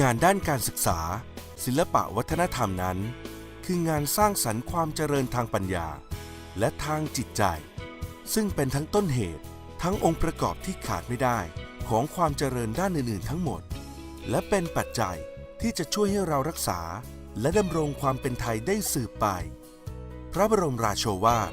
งานด้านการศึกษา ศิลปะวัฒนธรรมนั้น คืองานสร้างสรรค์ความเจริญทางปัญญา และทางจิตใจ ซึ่งเป็นทั้งต้นเหตุ ทั้งองค์ประกอบที่ขาดไม่ได้ของความเจริญด้านอื่นๆ ทั้งหมด และเป็นปัจจัยที่จะช่วยให้เรารักษา และดำรงความเป็นไทยได้สืบไป พระบรมราโชวาท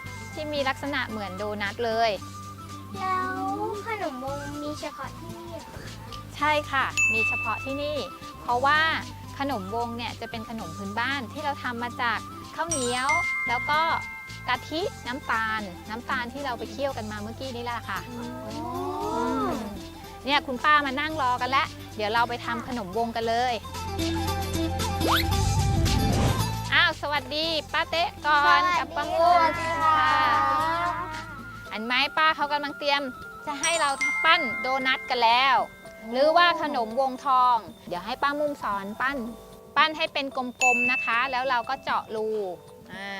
ที่มีลักษณะเหมือนโดนัทเลย แล้วขนมวงมีเฉพาะที่นี่เหรอคะใช่ค่ะ มีเฉพาะที่นี่ เพราะว่าขนมวงเนี่ยจะเป็นขนมพื้นบ้านที่เราทำมาจากข้าวเหนียว แล้วก็กะทิน้ำตาล น้ำตาลที่เราไปเคี่ยวกันมาเมื่อกี้นี่แหละค่ะอืมเนี่ยคุณป้ามานั่งรอกันแล้ว เดี๋ยวเราไปทำขนมวงกันเลยอ้าว สวัสดีป้าเต๊ะก่อนกับป้างูค่ะอันไม้ป้าเขากำลังเตรียมจะให้เราปั้นโดนัทกันแล้ว หรือว่าขนมวงทอง เดี๋ยวให้ป้ามุมสอนปั้น ปั้นให้เป็นกลมๆนะคะ แล้วเราก็เจาะรูอ่า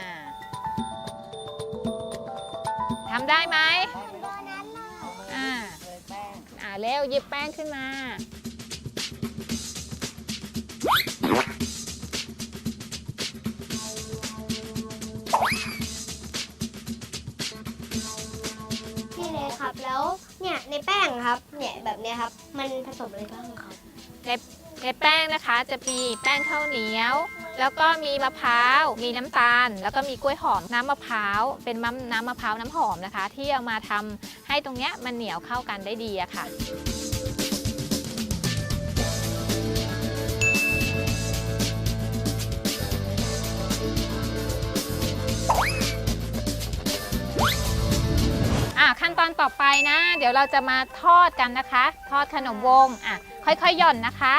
ทำได้ไหมอ่าอ่าเร็วหยิบแป้งขึ้นมา เนี่ยในแป้งครับ เนี่ยแบบเนี้ยครับ มันผสมอะไรบ้างครับ ในในแป้งนะคะจะมีแป้งข้าวเหนียว แล้วก็มีมะพร้าว มีน้ำตาล แล้วก็มีกล้วยหอมน้ำมะพร้าว เป็นมะน้ำมะพร้าวน้ำหอมนะคะ ที่เอามาทำให้ตรงเนี้ยมันเหนียวเข้ากันได้ดีอะค่ะ ขั้นตอนต่อไปนะ เดี๋ยวเราจะมาทอดกันนะคะ ทอดขนมวงอะค่อยๆหย่อนนะคะ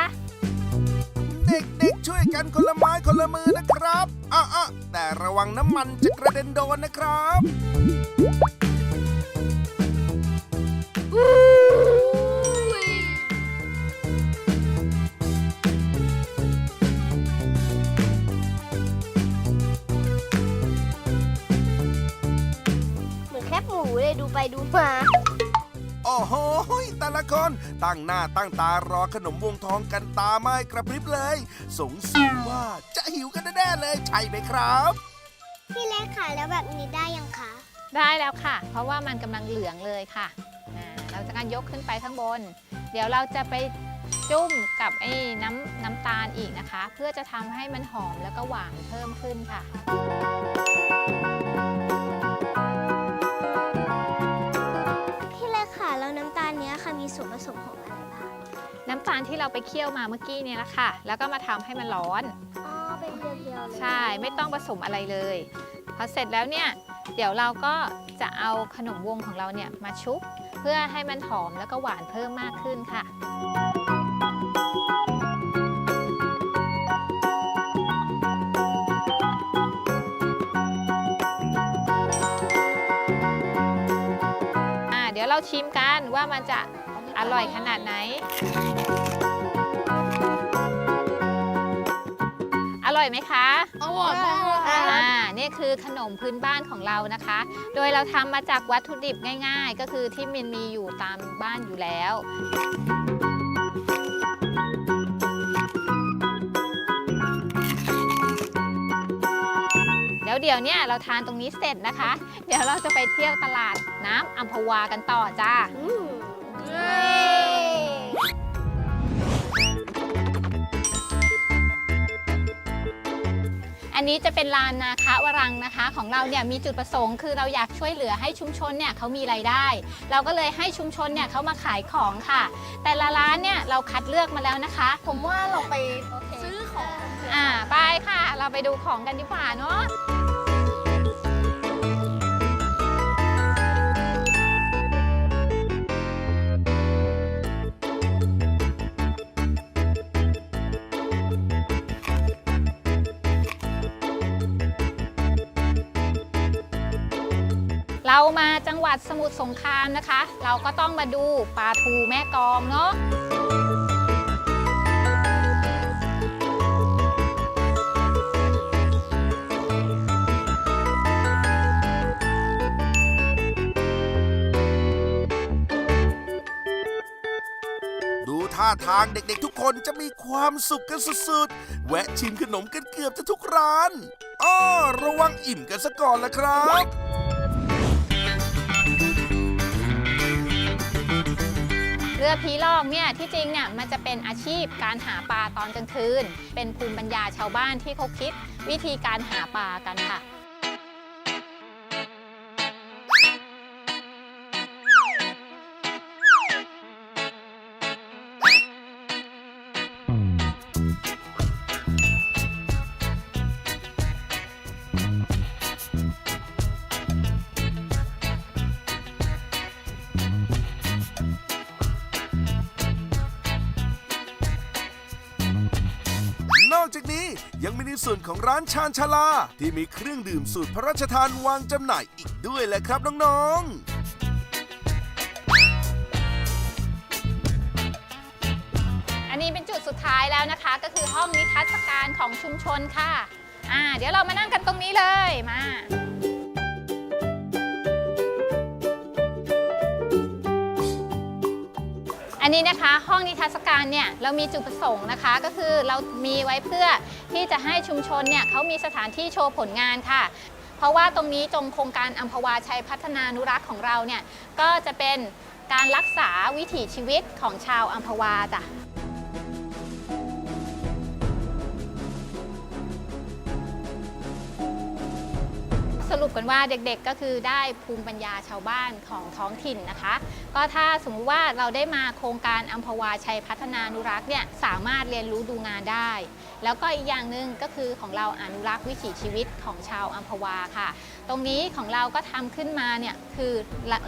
เด็กๆช่วยกันคนละไม้คนละมือนะครับอะอะแต่ระวังน้ำมันจะกระเด็นโดนนะครับ ดูไปดูมา โอ้โหแต่ละคนตั้งหน้าตั้งตารอขนมวงทองกันตาไม่กระพริบเลย สงสัยว่าจะหิวกันแน่ๆเลยใช่ไหมครับ พี่เล็กค่ะแล้วแบบนี้ได้ยังคะ ได้แล้วค่ะ เพราะว่ามันกำลังเหลืองเลยค่ะอ่าเราจะการยกขึ้นไปข้างบน เดี๋ยวเราจะไปจุ่มกับไอ้น้ำน้ำตาลอีกนะคะ เพื่อจะทำให้มันหอมแล้วก็หวานเพิ่มขึ้นค่ะ มีส่วนผสมของอะไรบ้างน้ำตาลที่เราไปเคี่ยวมาเมื่อกี้เนี่ยแหละค่ะ แล้วก็มาทำให้มันร้อน อ๋อเป็นเพียวๆเลยใช่ ไม่ต้องผสมอะไรเลย พอเสร็จแล้วเนี่ย เดี๋ยวเราก็จะเอาขนมวงของเราเนี่ยมาชุบเพื่อให้มันหอมแล้วก็หวานเพิ่มมากขึ้นค่ะ อ่าเดี๋ยวเราชิมกันว่ามันจะ อร่อยขนาดไหน อร่อยไหมคะ อร่อยมาก อ่า นี่คือขนมพื้นบ้านของเรานะคะ โดยเราทำมาจากวัตถุดิบง่าย ๆ ก็คือที่มันมีอยู่ตามบ้านอยู่แล้วเดี๋ยวเดี๋ยวเนี่ยเราทานตรงนี้เสร็จนะคะ เดี๋ยวเราจะไปเที่ยวตลาดน้ำอัมพวากันต่อจ้า อืมเย้ อันนี้จะเป็นลานนาคะวรังนะคะ ของเราเนี่ยมีจุดประสงค์คือเราอยากช่วยเหลือให้ชุมชนเนี่ยเขามีไรายได้ เราก็เลยให้ชุมชนเนี่ยเขามาขายของค่ะ แต่ละร้านเนี่ยเราคัดเลือกมาแล้วนะคะ ผมว่าเราไปซื้อของ อ่าไปค่ะ เราไปดูของกันดีกว่าเนาะ เรามาจังหวัดสมุทรสงครามนะคะ เราก็ต้องมาดูปลาทูแม่กองเนาะดูท่าทางเด็กๆทุกคนจะมีความสุขกันสุดๆ แวะชิมขนมกันเกือบจะทุกร้านอ้อระวังอิ่มกันซะก่อนละครับ เรือผีลอกเนี่ยที่จริงเนี่ยมันจะเป็นอาชีพการหาปลาตอนกลางคืน เป็นภูมิปัญญาชาวบ้านที่เขาคิดวิธีการหาปลากันค่ะ ส่วนของร้านชานชาลา ที่มีเครื่องดื่มสูตรพระราชทานวางจำหน่ายอีกด้วยแหละครับน้องๆอันนี้เป็นจุดสุดท้ายแล้วนะคะ ก็คือห้องนิทรรศการของชุมชนค่ะ อ่า เดี๋ยวเรามานั่งกันตรงนี้เลยมา อันนี้นะคะห้องนิทรรศการเนี่ยเรามีจุดประสงค์นะคะ ก็คือเรามีไว้เพื่อที่จะให้ชุมชนเนี่ยเขามีสถานที่โชว์ผลงานค่ะ เพราะว่าตรงนี้ตรงโครงการอัมพวาชัยพัฒนานุรักษ์ของเราเนี่ยก็จะเป็นการรักษาวิถีชีวิตของชาวอัมพวาจ้ะ สรุปกันว่าเด็กๆก็คือได้ภูมิปัญญาชาวบ้านของท้องถิ่นนะคะ ก็ถ้าสมมุติว่าเราได้มาโครงการอัมพวาชัยพัฒนานุรักษ์เนี่ยสามารถเรียนรู้ดูงานได้ แล้วก็อีกอย่างหนึ่งก็คือของเราอนุรักษ์วิถีชีวิตของชาวอัมพวาค่ะ ตรงนี้ของเราก็ทำขึ้นมาเนี่ยคือ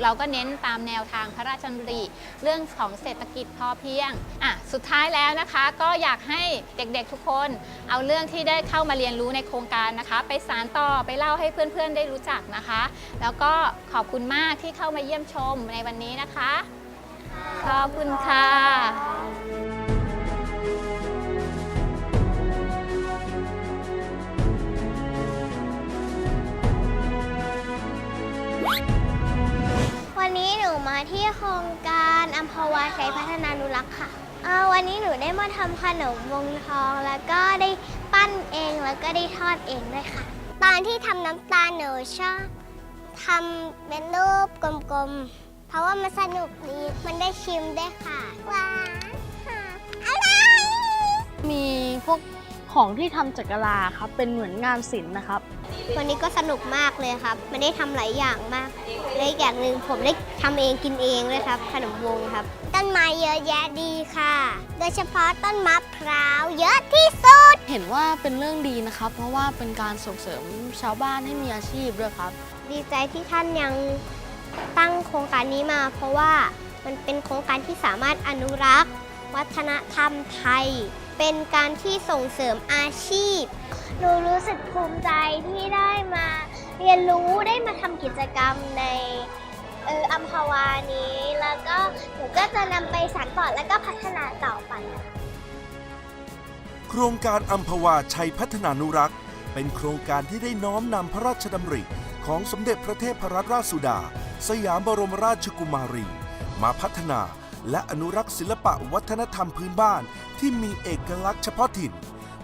เราก็เน้นตามแนวทางพระราชดำริเรื่องของเศรษฐกิจพอเพียงอะสุดท้ายแล้วนะคะ ก็อยากให้เด็กๆทุกคน เอาเรื่องที่ได้เข้ามาเรียนรู้ในโครงการนะคะ ไปสานต่อไปเล่าให้เพื่อนๆได้รู้จักนะคะ แล้วก็ขอบคุณมากที่เข้ามาเยี่ยมชมในวันนี้นะคะ ขอบคุณค่ะ วันนี้หนูมาที่โครงการอัมพวาชัยพัฒนานุรักษ์ค่ะเอ่อวันนี้หนูได้มาทำขนมวงทอง แล้วก็ได้ปั้นเองแล้วก็ได้ทอดเองด้วยค่ะ ตอนที่ทำน้ำตาลหนูชอบทำเป็นรูปกลมๆ เพราะว่ามันสนุกดีมันได้ชิมด้วยค่ะว้าวค่ะอะไรมีพวก ของที่ทำจากกะลาครับ เป็นเหมือนงานศิลป์นะครับ วันนี้ก็สนุกมากเลยครับมันได้ทำหลายอย่างมากและอีกอย่างหนึ่งผมได้ทำเองกินเองเลยครับ ขนมวงครับ ต้นไม้เยอะแยะดีค่ะ โดยเฉพาะต้นมะพร้าวเยอะที่สุด เห็นว่าเป็นเรื่องดีนะครับ เพราะว่าเป็นการส่งเสริมชาวบ้านให้มีอาชีพด้วยครับ ดีใจที่ท่านยังตั้งโครงการนี้มา เพราะว่ามันเป็นโครงการที่สามารถอนุรักษ์ วัฒนธรรมไทย เป็นการที่ส่งเสริมอาชีพ หนูรู้สึกภูมิใจที่ได้มาเรียนรู้ได้มาทำกิจกรรมในเอออัมพวานี้ แล้วก็หนูก็จะนำไปสานต่อแล้วก็พัฒนาต่อไป โครงการอัมพวาชัยพัฒนานุรักษ์ เป็นโครงการที่ได้น้อมนำพระราชดำริ ของสมเด็จพระเทพรัตนราชสุดา สยามบรมราชกุมารี มาพัฒนา และอนุรักษ์ศิลปะวัฒนธรรมพื้นบ้านที่มีเอกลักษณ์เฉพาะถิ่น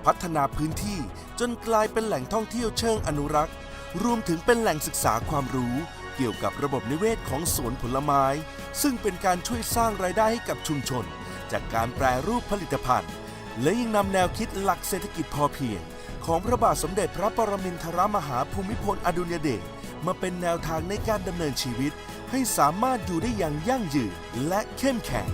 พัฒนาพื้นที่จนกลายเป็นแหล่งท่องเที่ยวเชิงอนุรักษ์ รวมถึงเป็นแหล่งศึกษาความรู้เกี่ยวกับระบบนิเวศของสวนผลไม้ ซึ่งเป็นการช่วยสร้างรายได้ให้กับชุมชน จากการแปรรูปผลิตภัณฑ์ และยังนำแนวคิดหลักเศรษฐกิจพอเพียง ของพระบาทสมเด็จพระปรมินทรมหาภูมิพลอดุลยเดชมาเป็นแนวทางในการดำเนินชีวิต ให้สามารถอยู่ได้อย่างยั่งยืนและเข้มแข็ง